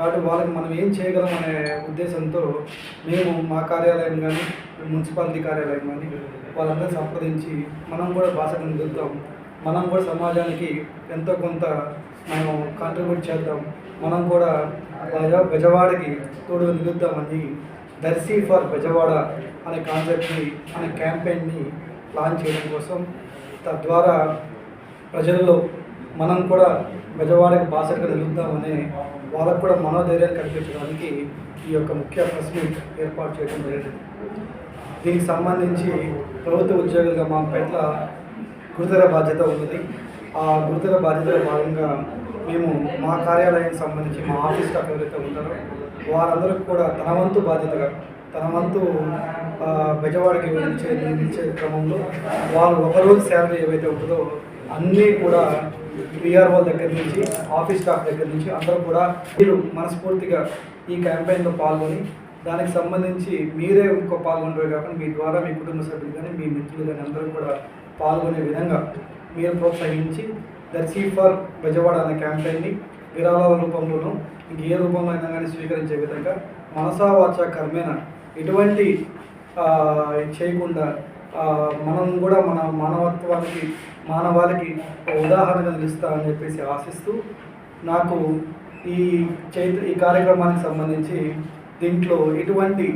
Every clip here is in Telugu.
కాబట్టి వాళ్ళకి మనం ఏం చేయగలం అనే ఉద్దేశంతో మేము మా కార్యాలయం కానీ మున్సిపాలిటీ కార్యాలయం కానీ వాళ్ళందరూ సంప్రదించి మనం కూడా భాషను నిలుద్దాం. మనం కూడా సమాజానికి ఎంతో కొంత మనం కాంట్రిబ్యూట్ చేద్దాం. మనం కూడా బెజ- బెజవాడకి తోడు నిలుద్దామని దర్శి ఫర్ బెజవాడ అనే కాన్సెప్ట్ని అనే క్యాంపెయిన్ని లాంచ్ చేయడం కోసం తద్వారా ప్రజల్లో మనం కూడా బెజవాడకి బాసటగా నిలుద్దామని వాళ్ళకు కూడా మనోధైర్యాన్ని కల్పించడానికి ఈ యొక్క ముఖ్య ప్రెస్ మీట్ ఏర్పాటు చేయడం జరిగింది. దీనికి సంబంధించి ప్రభుత్వ ఉద్యోగులుగా మా పట్ల గురుతర బాధ్యత ఉన్నది. ఆ గురుతర బాధ్యతలో భాగంగా మేము మా కార్యాలయానికి సంబంధించి మా ఆఫీస్ స్టాఫ్ ఎవరైతే ఉంటారో వారందరూ కూడా తన వంతు బాధ్యతగా తన వంతు బెజవాడకి ఇచ్చే క్రమంలో వాళ్ళు ఒకరోజు శాలరీ ఏవైతే ఉంటుందో అన్నీ కూడా పిఆర్ఓ దగ్గర నుంచి ఆఫీస్ స్టాఫ్ దగ్గర నుంచి అందరూ కూడా మీరు మనస్ఫూర్తిగా ఈ క్యాంపెయిన్లో పాల్గొని దానికి సంబంధించి మీరే ఇంకో పాల్గొనరు కాకుండా మీ ద్వారా మీ కుటుంబ సభ్యులు కానీ మీ మిత్రులు కానీ అందరూ కూడా పాల్గొనే విధంగా మీరు ప్రోత్సహించి దర్శీ ఫర్ బెజవాడ అనే క్యాంపెయిన్ని విరాళాల రూపంలోనూ ఇంక ఏ రూపంలో అయినా కానీ స్వీకరించే విధంగా మనసా వాచ కర్మేన ఎటువంటి చేయకుండా మనం కూడా మన మానవత్వానికి మానవాళికి ఉదాహరణ ఉదాహరణగా నిలుస్తా అని చెప్పేసి ఆశిస్తూ నాకు ఈ చైత్ర ఈ కార్యక్రమానికి సంబంధించి దీంట్లో ఎటువంటి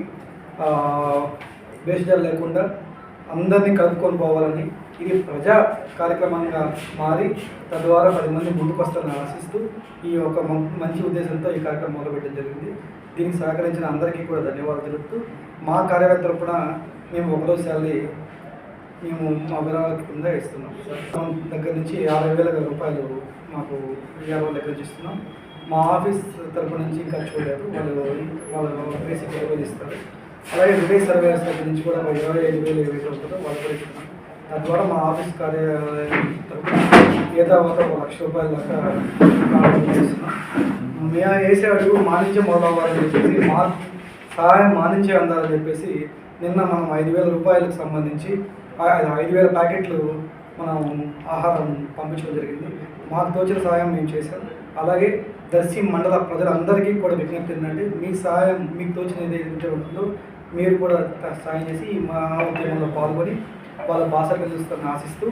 ఆ, భేషజాలు లేకుండా అందరినీ కలుపుకొని పోవాలని ఇది ప్రజా కార్యక్రమంగా మారి తద్వారా పది మంది ముందుకు వస్తారని ఆశిస్తూ ఈ యొక్క మంచి ఉద్దేశంతో ఈ కార్యక్రమం మొదలుపెట్టడం జరిగింది. దీనికి సహకరించిన అందరికీ కూడా ధన్యవాదాలు తెలుపుతూ మా కార్యకర్తలు కూడా మేము ఒకరోజు శాలరీ మేము మా విరాళాల కింద ఇస్తున్నాం సార్. దగ్గర నుంచి యాభై వేల రూపాయలు మాకు విఆర్ఓ దగ్గర నుంచి ఇస్తున్నాం. మా ఆఫీస్ తరపు నుంచి ఇంకా చూడలేదు. వాళ్ళు వాళ్ళు బేసిక్ ఇరవై ఇస్తారు అలాగే విలేజ్ సర్వేస్ దగ్గర నుంచి కూడా ఒక ఇరవై ఐదు వేలు ఏవైతే ఉంటుందో వాళ్ళు కూడా ఇస్తున్నాం తద్వారా మా ఆఫీస్ కార్యాలయం ఏదావత ఒక లక్ష రూపాయల దాకా చేస్తున్నాం మేము వేసే అడుగు మానించే మొదలవ్వాలని చెప్పేసి మా సహాయం మానించే అందాలని చెప్పేసి నిన్న మనం ఐదు వేల రూపాయలకు సంబంధించి ఐదు వేల ప్యాకెట్లు మనం ఆహారం పంపించడం జరిగింది. మాకు తోచిన సహాయం మేము చేశాం. అలాగే దర్శి మండల ప్రజలందరికీ కూడా విజ్ఞప్తి ఏంటంటే మీ సహాయం మీకు తోచిన ఏదైతే ఉంటుందో మీరు కూడా సాయం చేసి మా ఉద్యమంలో పాల్గొని వాళ్ళ భాష చూస్తారని ఆశిస్తూ